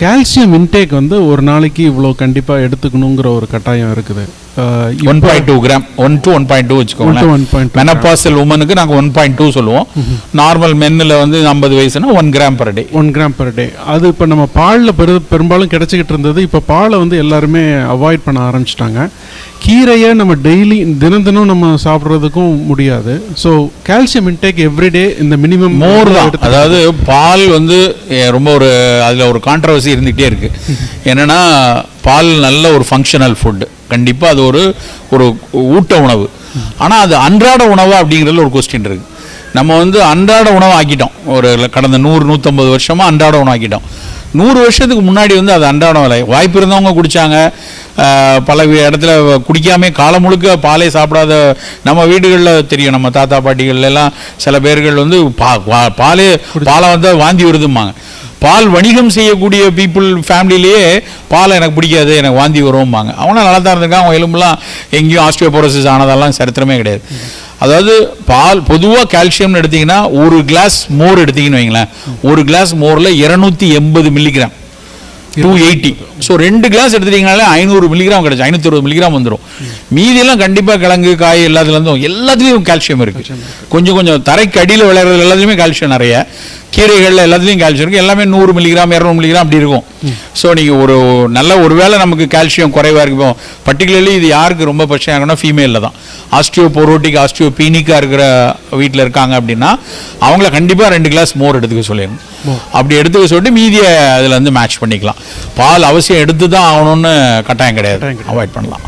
Calcium intake வந்து ஒரு நாளைக்கு இவ்வளோ கண்டிப்பாக எடுத்துக்கணுங்கிற ஒரு கட்டாயம் இருக்குது. One point two gram one to one point two வச்சுக்கோங்க ஒன் பாயிண்ட் மெனப்பாசல் உமனுக்கு நாங்கள் ஒன் பாயிண்ட் டூ சொல்லுவோம். நார்மல் மென்னில் வந்து ஐம்பது வயசுனா one gram per day one gram per day அது இப்போ நம்ம பாலில் பெரு பெரும்பாலும் கிடச்சிக்கிட்டு இருந்தது. இப்போ பாலை வந்து எல்லாருமே அவாய்ட் பண்ண ஆரம்பிச்சிட்டாங்க. கீரையை நம்ம டெய்லி தினம் தினம் நம்ம சாப்பிட்றதுக்கும் முடியாது. ஸோ கால்சியம் இன்டேக் எவ்ரிடே இந்த மினிமம் மோர் தான். அதாவது பால் வந்து ரொம்ப ஒரு அதில் ஒரு கான்ட்ரவர்சி இருந்துகிட்டே இருக்கு. என்னென்னா பால் நல்ல ஒரு ஃபங்க்ஷனல் ஃபுட்டு கண்டிப்பாக அது ஒரு ஒரு ஊட்ட உணவு. ஆனால் அது அன்றாட உணவா அப்படிங்கிறதுல ஒரு கொஸ்டின் இருக்குது நம்ம வந்து அன்றாட உணவு ஆக்கிட்டோம். ஒரு கடந்த நூறு நூற்றம்பது வருஷமாக அன்றாட உணவு ஆக்கிட்டோம். நூறு வருஷத்துக்கு முன்னாடி வந்து அது அன்றாட விலை வாய்ப்பு இருந்தவங்க குடித்தாங்க பல இடத்துல குடிக்காமே காலம் முழுக்க பாலே சாப்பிடாத நம்ம வீடுகளில் தெரியும். நம்ம தாத்தா பாட்டிகள் எல்லாம் சில பேர்கள் வந்து பா பா- பாலே பாலை வந்து வாந்தி வருதும்பாங்க. பால் வணிகம் செய்யக்கூடிய பீப்புள் ஃபேமிலியிலேயே பால் எனக்கு பிடிக்காது எனக்கு வாந்தி வரும்பாங்க. அவனா நல்லா தான் இருந்திருக்கான் அவன் எலும்புலாம் எங்கேயும் ஆஸ்டியோபோரோசிஸ் ஆனதெல்லாம் சரித்திரமே கிடையாது. அதாவது பால் பொதுவாக கால்சியம்னு எடுத்தீங்கன்னா ஒரு கிளாஸ் மோர் எடுத்தீங்கன்னு வைங்களேன். ஒரு கிளாஸ் மோரில் இரநூத்தி எண்பது மில்லிகிராம் டூ எயிட்டி ஸோ ரெண்டு கிளாஸ் எடுத்துட்டீங்கனாலே ஐநூறு மில்லிகிராம் கிடைச்சு ஐநூற்றி அறுபது மில்லிகிராம் வந்துடும் மீதியெல்லாம் கண்டிப்பாக கிழங்கு காய் எல்லாத்துலேருந்தும் எல்லாத்துலேயும் கால்சியம் இருக்குது கொஞ்சம் கொஞ்சம் தரைக்கு அடியில் விளையாடுறது எல்லாத்துலேயுமே கால்சியம் நிறைய. கீரைகளில் எல்லாத்துலேயும் கால்சியம் இருக்குது எல்லாமே நூறு மில்லிகிராம் இரநூறு மில்லிகிராம் அப்படி இருக்கும். ஸோ நீங்கள் ஒரு நல்ல ஒருவேளை நமக்கு கால்சியம் குறைவாக இருக்கும். பர்டிகுலர்லி இது யாருக்கு ரொம்ப பிரச்சனை ஆகும்னா ஃபீமேலில் தான். ஆஸ்டியோ பொரோட்டிக் ஆஸ்டியோ பீனிக்காக இருக்கிற வீட்டில் இருக்காங்க அப்படின்னா அவங்கள கண்டிப்பாக ரெண்டு கிளாஸ் மோர் எடுத்துக்க சொல்லிடணும் அப்படி எடுத்துக்க சொல்லிட்டு மீதியை அதில் வந்து மேட்ச் பண்ணிக்கலாம். பால் அவசியம் எடுத்து தான் ஆகணும்னு கட்டாயம் கிடையாது. அவாய்ட் பண்ணலாம்.